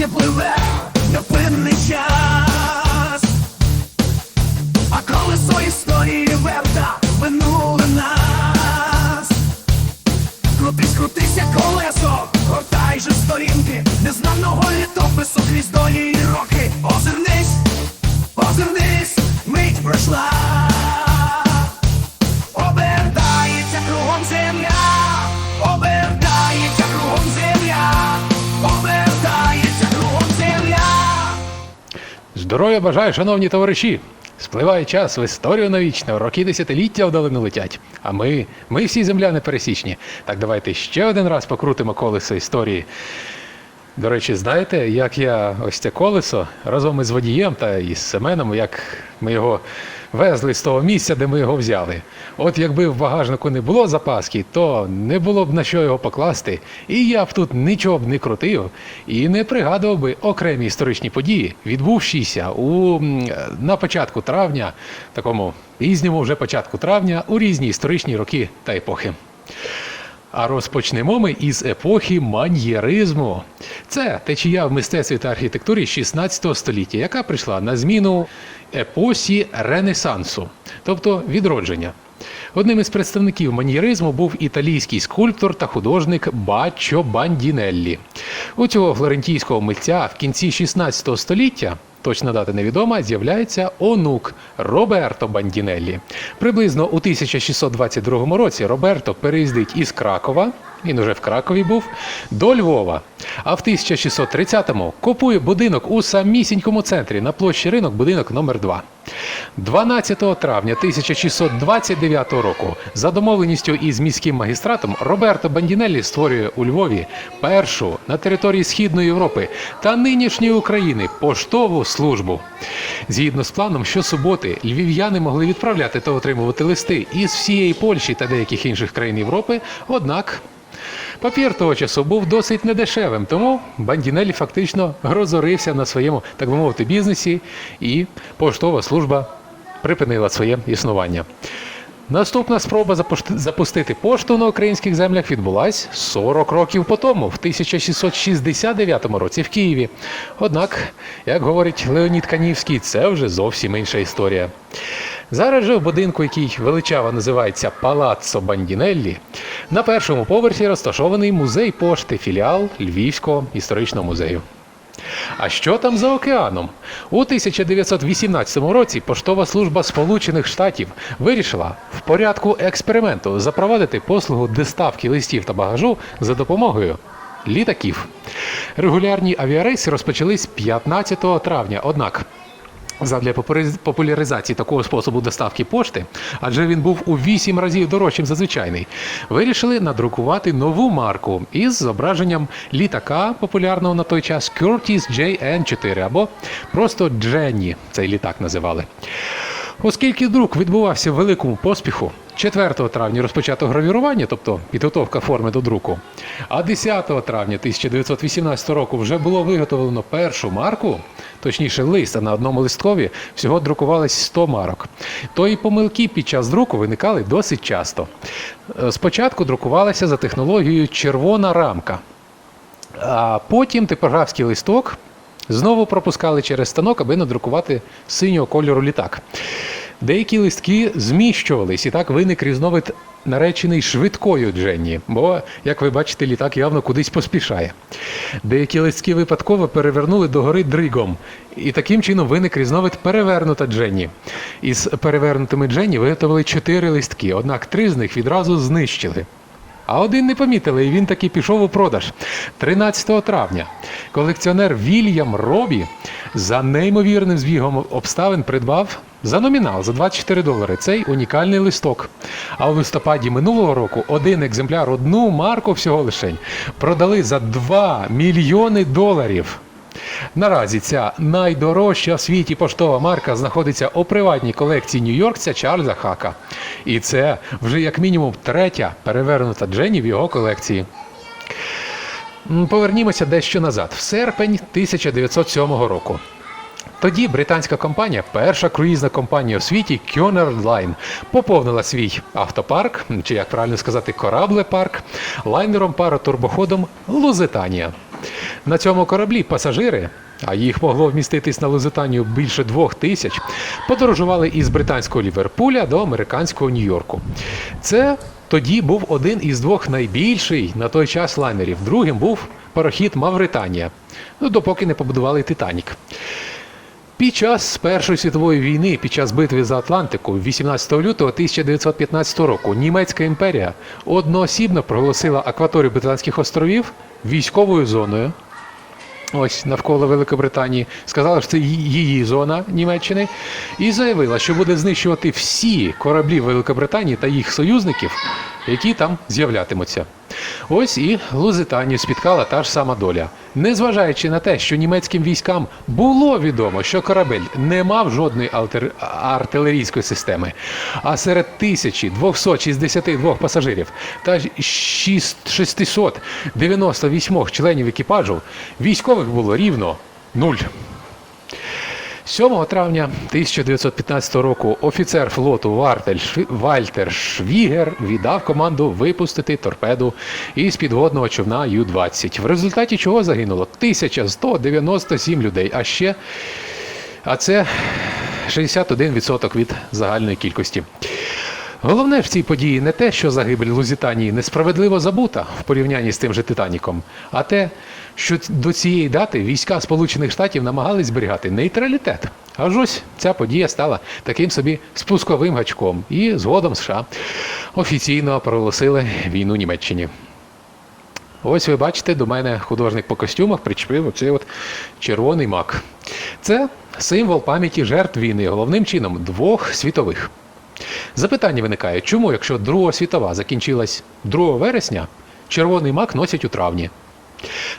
сьогодні пливе невпинний час, а колесо історії верта минуле нас. Крутись, крутися колесо, гортай же сторінки незнаного літопису крізь долі Здоров'я бажаю, шановні товариші! Спливає час в історію навічно, роки десятиліття вдалину летять. А ми, ми всі земляни пересічні. Так давайте ще один раз покрутимо колесо історії. До речі, знаєте, як я ось це колесо разом із водієм та із Семеном, як ми його везли з того місця, де ми його взяли. От якби в багажнику не було запаски, то не було б на що його покласти, і я б тут нічого б не крутив і не пригадував би окремі історичні події, відбувшіся у, на початку травня, такому пізньому вже початку травня, у різні історичні роки та епохи. А розпочнемо ми із епохи маньєризму. Це течія в мистецтві та архітектурі 16 століття, яка прийшла на зміну епосі Ренесансу, тобто відродження. Одним із представників маньєризму був італійський скульптор та художник Баччо Бандінеллі. У цього флорентійського митця в кінці 16 століття Точна дата невідома, з'являється онук Роберто Бандінеллі. Приблизно у 1622 році Роберто переїздить із Кракова, він уже в Кракові був, до Львова. А в 1630-му купує будинок у самісінькому центрі на площі ринок, будинок номер 2 12 травня 1629 року за домовленістю із міським магістратом Роберто Бандінеллі створює у Львові першу на території Східної Європи та нинішньої України поштову службу. Згідно з планом, щосуботи львів'яни могли відправляти та отримувати листи із всієї Польщі та деяких інших країн Європи. Однак Папір того часу був досить недешевим, тому Бандінелі фактично розорився на своєму, так би мовити, бізнесі, і поштова служба припинила своє існування. Наступна спроба запустити пошту на українських землях відбулась 40 років по тому, в 1669 році в Києві. Однак, як говорить Леонід Канівський, це вже зовсім інша історія. Зараз же в будинку, який величаво називається Палаццо Бандінеллі, на першому поверсі розташований музей пошти, філіал Львівського історичного музею. А що там за океаном? У 1918 році поштова служба Сполучених Штатів вирішила в порядку експерименту запровадити послугу доставки листів та багажу за допомогою літаків. Регулярні авіарейси розпочались 15 травня. Однак Задля популяризації такого способу доставки пошти, адже він був у 8 разів дорожчим за звичайний, вирішили надрукувати нову марку із зображенням літака популярного на той час Curtiss JN4 або просто Дженні, цей літак називали. Оскільки друк відбувався в великому поспіху, 4 травня розпочато гравірування, тобто підготовка форми до друку, а 10 травня 1918 року вже було виготовлено першу марку, точніше лист, а на одному листкові всього друкувалось 100 марок. То і помилки під час друку виникали досить часто. Е, Спочатку друкувалася за технологією червона рамка, а потім типографський листок знову пропускали через станок, аби надрукувати синього кольору літак. Деякі листки зміщувались, і так виник різновид наречений швидкою Дженні, бо, як ви бачите, літак явно кудись поспішає. Деякі листки випадково перевернули догори дригом, і таким чином виник різновид перевернута Дженні. Із перевернутими Дженні виготовили чотири листки, однак три з них відразу знищили. А один не помітили, і він таки пішов у продаж 13 травня. Колекціонер Вільям Робі за неймовірним збігом обставин придбав за номінал за 24 долари цей унікальний листок. А у листопаді минулого року один екземпляр, одну марку всього лишень, продали за 2 мільйони доларів. Наразі ця найдорожча в світі поштова марка знаходиться у приватній колекції нью-йоркця Чарльза Хака. І це вже як мінімум третя перевернута Дженні в його колекції. Повернімося дещо назад, в серпень 1907 року. Тоді британська компанія, перша круїзна компанія у світі Cunard Line, поповнила свій автопарк, чи як правильно сказати, кораблепарк, лайнером паротурбоходом Лузитанія. На цьому кораблі пасажири, а їх могло вміститись на Лузитанію більше двох тисяч, подорожували із британського Ліверпуля до американського Нью-Йорку. Це тоді був один із двох найбільший на той час лайнерів. Другим був парохід Мавританія, ну, допоки не побудували Титанік. Під час Першої світової війни, під час битви за Атлантику, 18 лютого 1915 року, Німецька імперія одноосібно проголосила акваторію Британських островів військовою зоною. Ось навколо Великобританії сказала, що це її зона Німеччини, і заявила, що буде знищувати всі кораблі Великобританії та їх союзників, які там з'являтимуться. Ось і Лузитанію спіткала та ж сама доля. Незважаючи на те, що німецьким військам було відомо, що корабель не мав жодної артилерійської системи, а серед 1262 пасажирів та 698 членів екіпажу військових було рівно нуль. 7 травня 1915 року офіцер флоту Вартель Вальтер Швігер віддав команду випустити торпеду із підводного човна Ю-20, в результаті чого загинуло 1197 людей, а ще а це 61% від загальної кількості. Головне в цій події не те, що загибель Лузитанії несправедливо забута в порівнянні з тим же Титаніком, а те, що до цієї дати війська Сполучених Штатів намагались зберігати нейтралітет. Аж ось ця подія стала таким собі спусковим гачком, і згодом США офіційно проголосили війну Німеччині. Ось ви бачите, до мене художник по костюмах причепив оцей от червоний мак. Це символ пам'яті жертв війни, головним чином двох світових. Запитання виникає, чому, якщо Друга світова закінчилась 2 вересня, червоний мак носять у травні?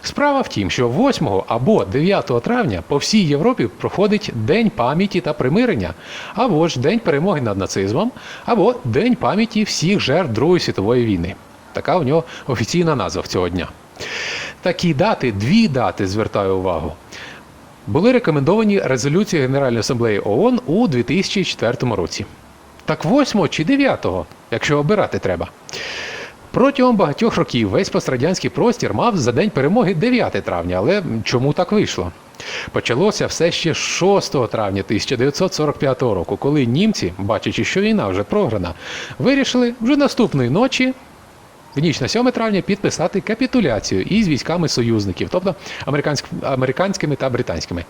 Справа в тім, що 8 або 9 травня по всій Європі проходить День пам'яті та примирення, або ж День перемоги над нацизмом, або День пам'яті всіх жертв Другої світової війни. Така у нього офіційна назва цього дня. Такі дати, дві дати, звертаю увагу, були рекомендовані резолюцією Генеральної асамблеї ООН у 2004 році. Так 8 чи 9, якщо обирати треба. Протягом багатьох років весь пострадянський простір мав за день перемоги 9 травня, але чому так вийшло? Почалося все ще 6 травня 1945 року, коли німці, бачачи, що війна вже програна, вирішили вже наступної ночі, в ніч на 7 травня, підписати капітуляцію із військами союзників, тобто американськ- американськими та британськими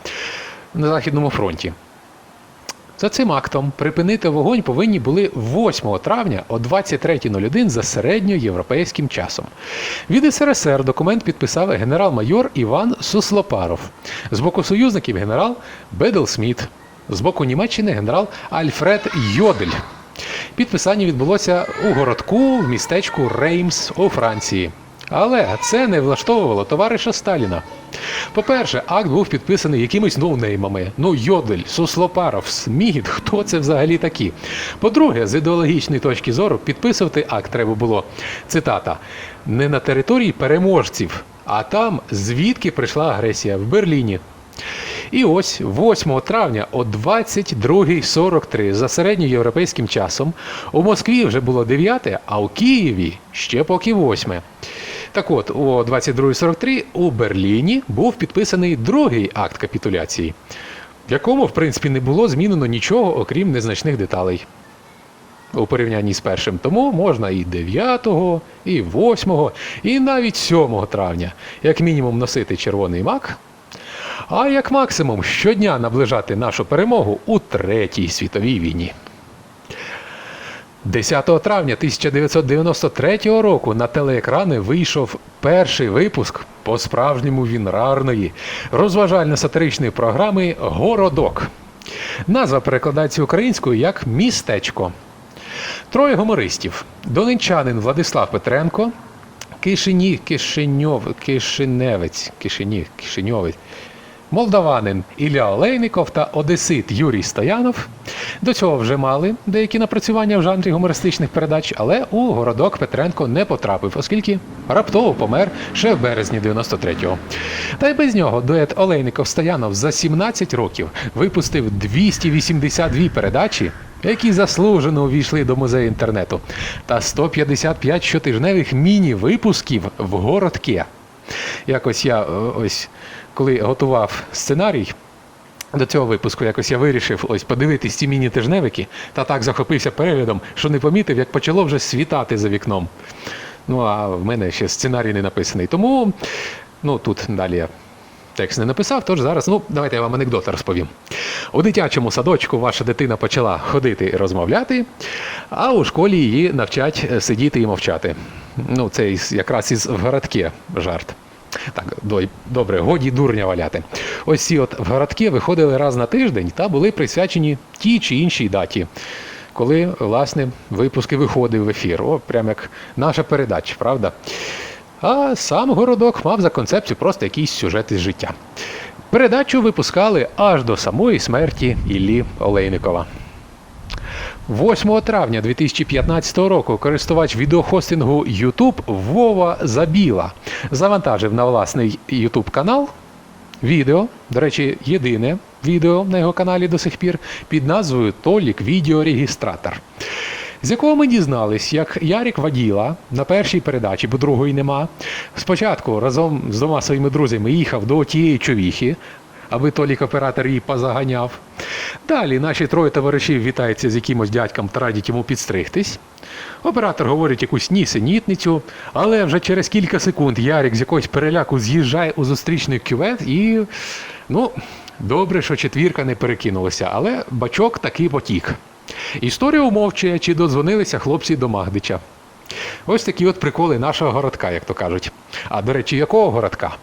на Західному фронті. За цим актом припинити вогонь повинні були 8 травня о 23.01 за середньоєвропейським часом. Від СРСР документ підписав генерал-майор Іван Суслопаров. З боку союзників генерал Бедел Сміт. З боку Німеччини генерал Альфред Йодель. Підписання відбулося у городку в містечку Реймс у Франції. Але це не влаштовувало товариша Сталіна. По-перше, акт був підписаний якимись ноунеймами. Ну, Йодель, Суслопаров, Сміт, хто це взагалі такі? По-друге, з ідеологічної точки зору підписувати акт треба було, цитата, не на території переможців, а там, звідки прийшла агресія в Берліні. І ось 8 травня о 22.43 за середньоєвропейським часом у Москві вже було 9, а у Києві ще поки 8. Так от, о 22.43 у Берліні був підписаний другий акт капітуляції, в якому, в принципі, не було змінено нічого, окрім незначних деталей. У порівнянні з першим, тому можна і 9, і 8, і навіть 7 травня, як мінімум, носити червоний мак, а як максимум щодня наближати нашу перемогу у Третій світовій війні. 10 травня 1993 року на телеекрани вийшов перший випуск по-справжньому вінрарної розважально-сатиричної програми Городок. Назва перекладається українською як містечко. Троє гумористів: донечанин Владислав Петренко, Кишині, Кишиньов, Кишиневець, Кишині, Кишиньовець, молдаванин Ілля Олейников та одесит Юрій Стоянов. До цього вже мали деякі напрацювання в жанрі гумористичних передач, але у городок Петренко не потрапив, оскільки раптово помер ще в березні 93-го. Та й без нього дует Олейников Стоянов за 17 років випустив 282 передачі, які заслужено увійшли до музею інтернету, та 155 щотижневих міні-випусків в городке. Якось я е, ось коли готував сценарій. До цього випуску якось я вирішив ось подивитись ці міні-тижневики та так захопився переглядом, що не помітив, як почало вже світати за вікном. Ну а в мене ще сценарій не написаний. Тому ну тут далі я текст не написав, тож зараз, ну, давайте я вам анекдот розповім. У дитячому садочку ваша дитина почала ходити і розмовляти, а у школі її навчать е, сидіти і мовчати. Ну, це якраз із в городке жарт. Так, дой- добре, годі дурня валяти. Ось ці от в городки виходили раз на тиждень та були присвячені тій чи іншій даті, коли, власне, випуски виходив в ефір. О, прям як наша передача, правда? А сам городок мав за концепцію просто якийсь сюжет із життя. Передачу випускали аж до самої смерті Іллі Олейникова. 8 травня 2015 року користувач відеохостингу YouTube Вова Забіла завантажив на власний YouTube канал відео, до речі, єдине відео на його каналі до сих пір під назвою Толік Відеорегістратор. З якого ми дізнались, як Ярік Ваділа на першій передачі, бо другої нема, спочатку разом з двома своїми друзями їхав до тієї човіхи, аби Толік оператор її позаганяв. Далі наші троє товаришів вітаються з якимось дядьком та радять йому підстригтись. Оператор говорить якусь нісенітницю, але вже через кілька секунд Ярик з якогось переляку з'їжджає у зустрічний кювет і. Ну, добре, що четвірка не перекинулася, але бачок таки потік. Історія умовчує, чи додзвонилися хлопці до Магдича. Ось такі от приколи нашого городка, як то кажуть. А до речі, якого городка?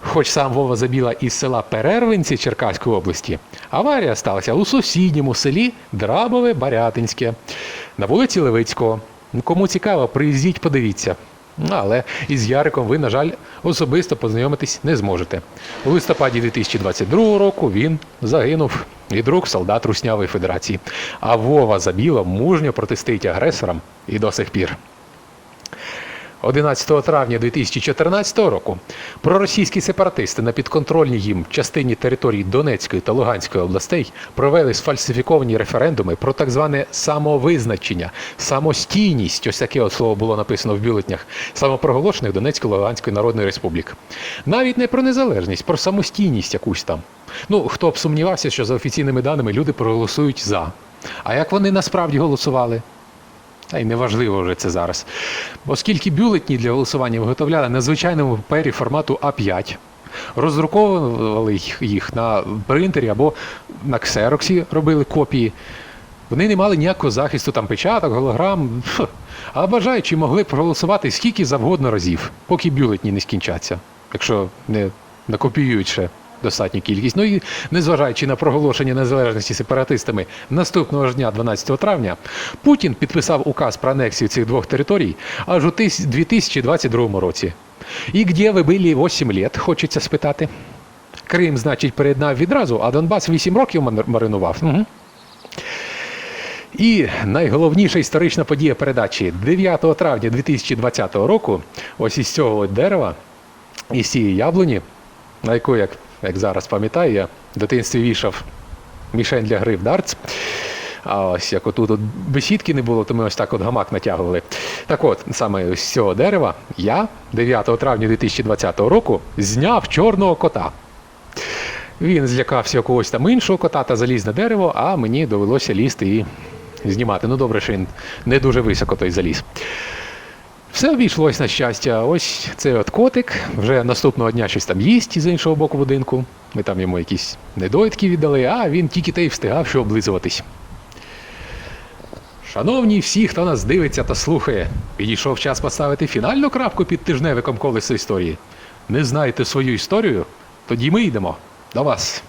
Хоч сам Вова Забіла із села Перервинці Черкаської області, аварія сталася у сусідньому селі Драбове Барятинське на вулиці Левицького. Кому цікаво, приїздіть, подивіться. Але із Яриком ви, на жаль, особисто познайомитись не зможете. У листопаді 2022 року він загинув від рук солдат Руснявої Федерації. А Вова Забіла мужньо протистоїть агресорам і до сих пір. 11 травня 2014 року проросійські сепаратисти на підконтрольній їм частині території Донецької та Луганської областей провели сфальсифіковані референдуми про так зване самовизначення, самостійність. Ось таке от слово було написано в бюлетнях самопроголошених Донецької Луганської Народної Республік. Навіть не про незалежність, про самостійність якусь там. Ну хто б сумнівався, що за офіційними даними люди проголосують за. А як вони насправді голосували? Та й неважливо вже це зараз. Оскільки бюлетні для голосування виготовляли на звичайному папері формату А5, роздруковували їх- на принтері або на ксероксі робили копії, вони не мали ніякого захисту там печаток, голограм. А бажаючі могли проголосувати скільки завгодно разів, поки бюлетні не скінчаться, якщо не накопіюють ще достатню кількість. Ну і незважаючи на проголошення незалежності сепаратистами наступного ж дня, 12 травня, Путін підписав указ про анексію цих двох територій аж у 2022 році. І де ви були 8 літ, хочеться спитати. Крим, значить, переєднав відразу, а Донбас 8 років маринував. Угу. І найголовніша історична подія передачі 9 травня 2020 року, ось із цього дерева, із цієї яблуні, на яку, як, як зараз пам'ятаю, я в дитинстві вішав мішень для гри в дартс. А ось як отут от бесідки не було, то ми ось так от гамак натягували. Так от, саме з цього дерева я 9 травня 2020 року зняв чорного кота. Він злякався якогось там іншого кота та заліз на дерево, а мені довелося лізти і знімати. Ну добре, що він не дуже високо той заліз. Все обійшлось на щастя. Ось цей от котик вже наступного дня щось там їсть з іншого боку будинку. Ми там йому якісь недоїдки віддали, а він тільки те й встигав, що облизуватись. Шановні всі, хто нас дивиться та слухає, підійшов час поставити фінальну крапку під тижневиком колесо історії. Не знаєте свою історію? Тоді ми йдемо до вас.